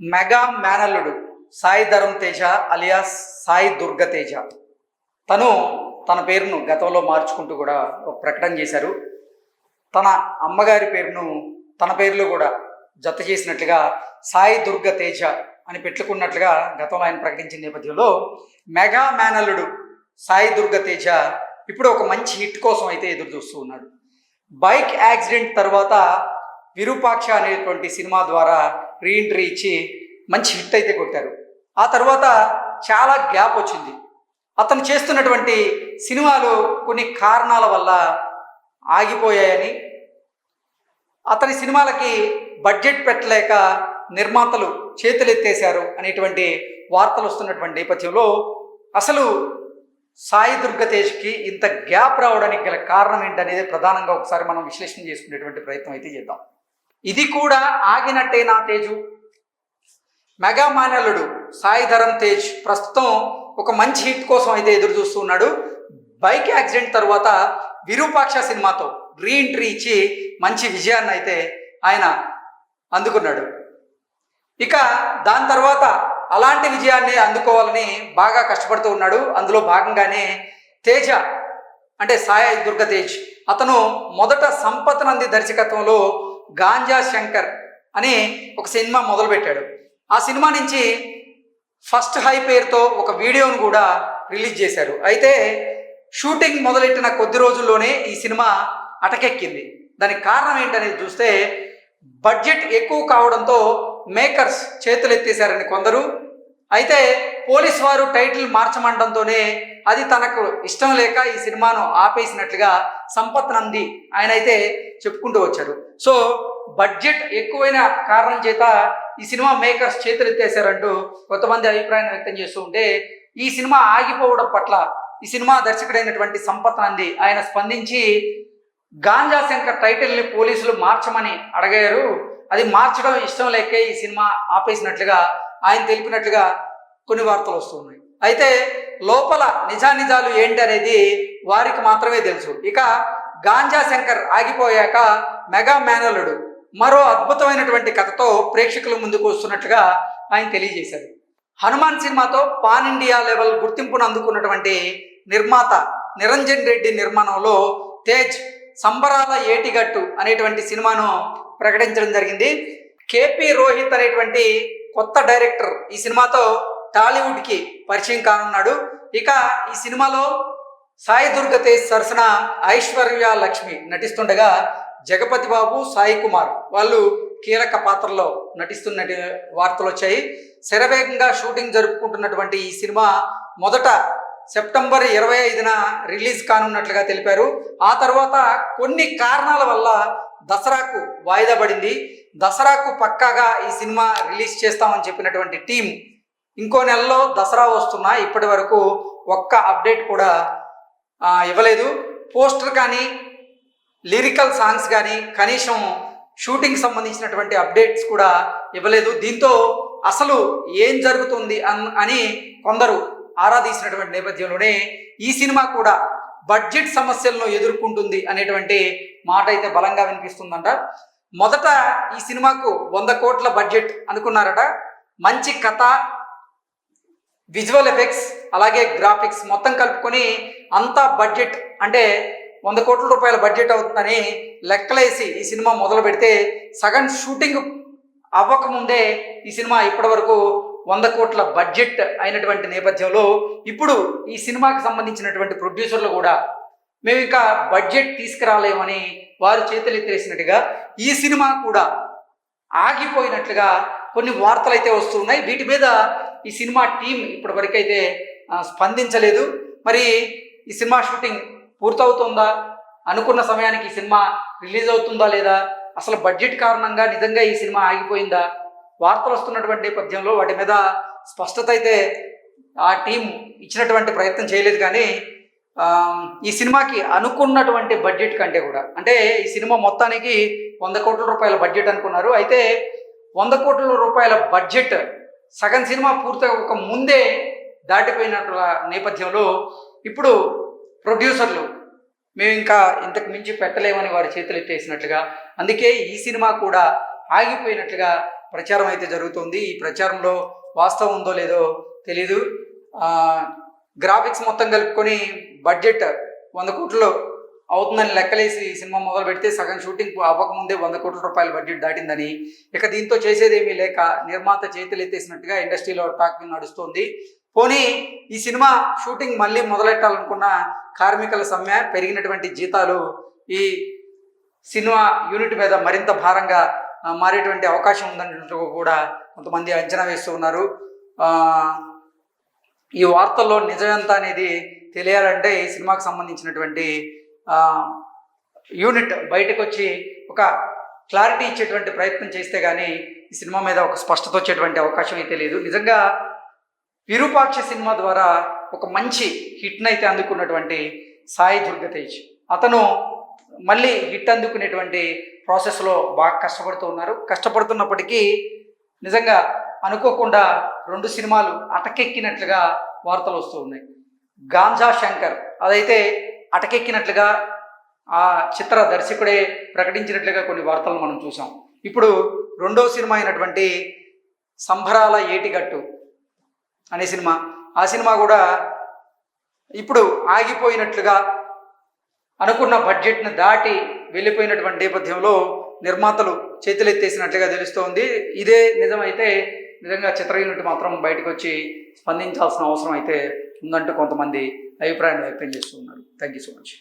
Mega మేనల్లుడు Sai Dharam Teja alias Sai Durga Teja. తను తన పేరును గతంలో మార్చుకుంటూ కూడా ఒక ప్రకటన చేశారు. తన అమ్మగారి పేరును తన పేరులో కూడా జత చేసినట్లుగా సాయి దుర్గ తేజ అని పెట్టుకున్నట్లుగా గతంలో ఆయన ప్రకటించిన నేపథ్యంలో మెగా మేనల్లుడు సాయి దుర్గ తేజ ఇప్పుడు ఒక మంచి హిట్ కోసం అయితే ఎదురు చూస్తూ ఉన్నాడు. బైక్ యాక్సిడెంట్ తర్వాత విరూపాక్ష అనేటువంటి సినిమా ద్వారా రీఎంట్రీ ఇచ్చి మంచి హిట్ అయితే కొట్టారు. ఆ తర్వాత చాలా గ్యాప్ వచ్చింది. అతను చేస్తున్నటువంటి సినిమాలు కొన్ని కారణాల వల్ల ఆగిపోయాయని అతని సినిమాలకి బడ్జెట్ పెట్టలేక నిర్మాతలు చేతులెత్తేశారు అనేటువంటి వార్తలు వస్తున్నటువంటి నేపథ్యంలో అసలు సాయి దుర్గతేజ్కి ఇంత గ్యాప్ రావడానికి గల కారణం ఏంటనేది ప్రధానంగా ఒకసారి మనం విశ్లేషణ చేసుకునేటువంటి ప్రయత్నం అయితే చేద్దాం. ఇది కూడా ఆగినట్టే నా తేజు. మెగా మాన్యులుడు సాయి తేజ్ ప్రస్తుతం ఒక మంచి హిట్ కోసం అయితే ఎదురు చూస్తున్నాడు బైక్ యాక్సిడెంట్ తర్వాత విరూపాక్ష సినిమాతో రీఎంట్రీ ఇచ్చి మంచి విజయాన్ని అయితే ఆయన అందుకున్నాడు. ఇక దాని తర్వాత అలాంటి విజయాన్ని అందుకోవాలని బాగా కష్టపడుతూ ఉన్నాడు. అందులో భాగంగానే తేజ అంటే సాయి దుర్గ తేజ్. అతను మొదట సంపత్ నంది దర్శకత్వంలో గాంజా శంకర్ అని ఒక సినిమా మొదలుపెట్టాడు. ఆ సినిమా నుంచి ఫస్ట్ హై పేరుతో ఒక వీడియోను కూడా రిలీజ్ చేశారు. అయితే షూటింగ్ మొదలెట్టిన కొద్ది రోజుల్లోనే ఈ సినిమా అటకెక్కింది. దానికి కారణం ఏంటనేది చూస్తే బడ్జెట్ ఎక్కువ కావడంతో మేకర్స్ చేతులు ఎత్తేశారని కొందరు. అయితే పోలీస్ వారు టైటిల్ మార్చమండంతోనే అది తనకు ఇష్టం లేక ఈ సినిమాను ఆపేసినట్లుగా సంపత్ నంది ఆయన అయితే చెప్పుకుంటూ వచ్చారు. సో బడ్జెట్ ఎక్కువైన కారణం చేత ఈ సినిమా మేకర్స్ చేతులు ఎత్తేశారంటూ కొంతమంది అభిప్రాయాన్ని వ్యక్తం చేస్తూ ఉంటే ఈ సినిమా ఆగిపోవడం పట్ల ఈ సినిమా దర్శకుడైనటువంటి సంపత్ నంది ఆయన స్పందించి గాంజా శంకర్ టైటిల్ని పోలీసులు మార్చమని అడిగారు. అది మార్చడం ఇష్టం లేకే ఈ సినిమా ఆపేసినట్లుగా ఆయన తెలిపినట్లుగా కొన్ని వార్తలు వస్తున్నాయి అయితే లోపల నిజానిజాలు ఏంటి అనేది వారికి మాత్రమే తెలుసు. ఇక గాంజా శంకర్ ఆగిపోయాక మెగా మేనలుడు మరో అద్భుతమైనటువంటి కథతో ప్రేక్షకుల ముందుకు వస్తున్నట్లుగా ఆయన తెలియజేశారు. హనుమాన్ సినిమాతో పాన్ ఇండియా లెవెల్ గుర్తింపును అందుకున్నటువంటి నిర్మాత నిరంజన్ రెడ్డి నిర్మాణంలో తేజ్ సంబరాల ఏటిగట్టు అనేటువంటి సినిమాను ప్రకటించడం జరిగింది. కేపీ రోహిత్ అనేటువంటి కొత్త డైరెక్టర్ ఈ సినిమాతో టాలీవుడ్కి పరిచయం కానున్నాడు. ఇక ఈ సినిమాలో సాయి దుర్గతేజ్ సరసన ఐశ్వర్య లక్ష్మి నటిస్తుండగా జగపతి బాబు సాయి కుమార్ వాళ్ళు కీలక పాత్రలో నటిస్తున్న వార్తలు వచ్చాయి. శరవేగంగా షూటింగ్ జరుపుకుంటున్నటువంటి ఈ సినిమా మొదట సెప్టెంబర్ ఇరవై ఐదున రిలీజ్ కానున్నట్లుగా తెలిపారు. ఆ తర్వాత కొన్ని కారణాల వల్ల దసరాకు వాయిదా పడింది. దసరాకు పక్కాగా ఈ సినిమా రిలీజ్ చేస్తామని చెప్పినటువంటి టీం ఇంకో నెలలో దసరా వస్తున్నా ఇప్పటి వరకు ఒక్క అప్డేట్ కూడా ఇవ్వలేదు. పోస్టర్ కానీ లిరికల్ సాంగ్స్ కానీ కనీసం షూటింగ్ సంబంధించినటువంటి అప్డేట్స్ కూడా ఇవ్వలేదు. దీంతో అసలు ఏం జరుగుతుంది అన్ అని కొందరు ఆరాధించినటువంటి నేపథ్యంలోనే ఈ సినిమా కూడా బడ్జెట్ సమస్యలను ఎదుర్కొంటుంది అనేటువంటి మాట అయితే బలంగా వినిపిస్తుందంట. మొదట ఈ సినిమాకు వంద కోట్ల బడ్జెట్ అనుకున్నారట. మంచి కథ విజువల్ ఎఫెక్ట్స్ అలాగే గ్రాఫిక్స్ మొత్తం కలుపుకొని అంతా బడ్జెట్ అంటే వంద కోట్ల రూపాయల బడ్జెట్ అవుతుందని లెక్కలేసి ఈ సినిమా మొదలు పెడితే సగం షూటింగ్ అవ్వకముందే ఈ సినిమా ఇప్పటి వరకు వంద కోట్ల బడ్జెట్ అయినటువంటి నేపథ్యంలో ఇప్పుడు ఈ సినిమాకి సంబంధించినటువంటి ప్రొడ్యూసర్లు కూడా మేము ఇంకా బడ్జెట్ తీసుకురాలేమని వారు చేతులెత్తేసినట్టుగా ఈ సినిమా కూడా ఆగిపోయినట్లుగా కొన్ని వార్తలు అయితే వస్తున్నాయి వీటి మీద ఈ సినిమా టీం ఇప్పటి వరకైతే స్పందించలేదు. మరి ఈ సినిమా షూటింగ్ పూర్తవుతుందా? అనుకున్న సమయానికి ఈ సినిమా రిలీజ్ అవుతుందా లేదా? అసలు బడ్జెట్ కారణంగా నిజంగా ఈ సినిమా ఆగిపోయిందా? వార్తలు వస్తున్నటువంటి నేపథ్యంలో వాటి మీద స్పష్టత అయితే ఆ టీం ఇచ్చినటువంటి ప్రయత్నం చేయలేదు కానీ ఈ సినిమాకి అనుకున్నటువంటి బడ్జెట్ కంటే కూడా అంటే ఈ సినిమా మొత్తానికి వంద కోట్ల రూపాయల బడ్జెట్ అనుకున్నారు. అయితే వంద కోట్ల రూపాయల బడ్జెట్ సగం సినిమా పూర్తవక ముందే దాటిపోయినట్ల నేపథ్యంలో ఇప్పుడు ప్రొడ్యూసర్లు మేము ఇంకా ఇంతకు మించి పెట్టలేమని వారి చేతులు ఎత్తేసినట్లుగా అందుకే ఈ సినిమా కూడా ఆగిపోయినట్లుగా ప్రచారం అయితే జరుగుతుంది. ఈ ప్రచారంలో వాస్తవం ఉందో లేదో తెలీదు. గ్రాఫిక్స్ మొత్తం కలుపుకొని బడ్జెట్ వంద కోట్లు అవుతుందని లెక్కలేసి ఈ సినిమా మొదలు పెడితే సగం షూటింగ్ అవ్వకముందే వంద కోట్ల రూపాయల బడ్జెట్ దాటిందని. ఇక దీంతో చేసేదేమీ లేక నిర్మాత చేతులు ఎత్తేసినట్టుగా ఇండస్ట్రీలో టాక్ నడుస్తుంది. పోనీ ఈ సినిమా షూటింగ్ మళ్ళీ మొదలెట్టాలనుకున్న కార్మికుల సమ్మె పెరిగినటువంటి జీతాలు ఈ సినిమా యూనిట్ మీద మరింత భారంగా మారేటువంటి అవకాశం ఉందన్నట్టు కూడా కొంతమంది అంచనా వేస్తూ ఉన్నారు. ఈ వార్తల్లో నిజమెంత అనేది తెలియాలంటే ఈ సినిమాకి సంబంధించినటువంటి యూనిట్ బయటకు వచ్చి ఒక క్లారిటీ ఇచ్చేటువంటి ప్రయత్నం చేస్తే కానీ ఈ సినిమా మీద ఒక స్పష్టత వచ్చేటువంటి అవకాశం అయితే లేదు. నిజంగా విరూపాక్ష సినిమా ద్వారా ఒక మంచి హిట్ని అయితే అందుకున్నటువంటి సాయి దుర్గతేజ్ అతను మళ్ళీ హిట్ అందుకునేటువంటి ప్రాసెస్లో బాగా కష్టపడుతూ ఉన్నారు. కష్టపడుతున్నప్పటికీ నిజంగా అనుకోకుండా రెండు సినిమాలు అటకెక్కినట్లుగా వార్తలు వస్తూ ఉన్నాయి. గాంజా శంకర్ అదైతే అటకెక్కినట్లుగా ఆ చిత్ర దర్శకుడే ప్రకటించినట్లుగా కొన్ని వార్తలు మనం చూసాం ఇప్పుడు రెండో సినిమా అయినటువంటి సంభరాల ఏటిగట్టు అనే సినిమా. ఆ సినిమా కూడా ఇప్పుడు ఆగిపోయినట్లుగా అనుకున్న బడ్జెట్ను దాటి వెళ్ళిపోయినటువంటి నేపథ్యంలో నిర్మాతలు చేతులెత్తేసినట్లుగా తెలుస్తోంది. ఇదే నిజమైతే నిజంగా చిత్ర యూనిట్ మాత్రం బయటకు వచ్చి స్పందించాల్సిన అవసరం అయితే ఉందంటూ కొంతమంది అభిప్రాయాన్ని వ్యక్తం చేస్తున్నారు. Thank you so much